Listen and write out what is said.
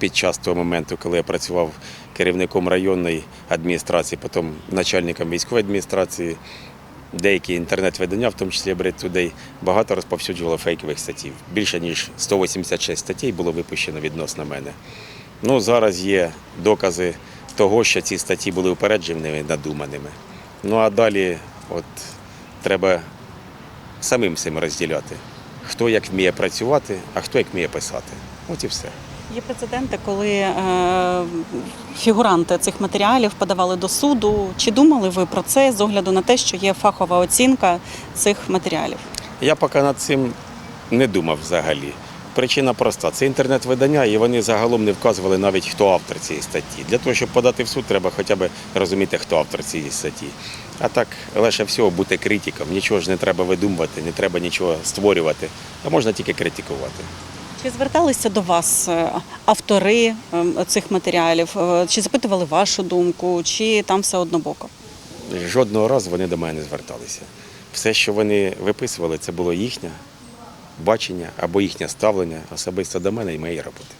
Під час того моменту, коли я працював керівником районної адміністрації, потім начальником військової адміністрації, деякі інтернет-видання, в тому числі Bread Today, багато розповсюджувало фейкових статей. Більше ніж 186 статей було випущено відносно мене. Ну, зараз є докази того, що ці статті були упередженими, надуманими. Ну а далі от, треба самим цим розділяти. Хто як вміє працювати, а хто як вміє писати. От і все. Є прецеденти, коли е, фігуранти цих матеріалів подавали до суду. Чи думали ви про це з огляду на те, що є фахова оцінка цих матеріалів? Я поки над цим не думав взагалі. Причина проста: це інтернет-видання, і вони загалом не вказували навіть, хто автор цієї статті. Для того, щоб подати в суд, треба хоча б розуміти, хто автор цієї статті. А так, лише всього бути критиком. Нічого ж не треба видумувати, не треба нічого створювати, а можна тільки критикувати. Чи зверталися до вас е, автори е, цих матеріалів? Е, Чи запитували вашу думку, чи там все однобоко? Жодного разу вони до мене не зверталися. Все, що вони виписували, це було їхнє бачення або їхнє ставлення особисто до мене і моєї роботи.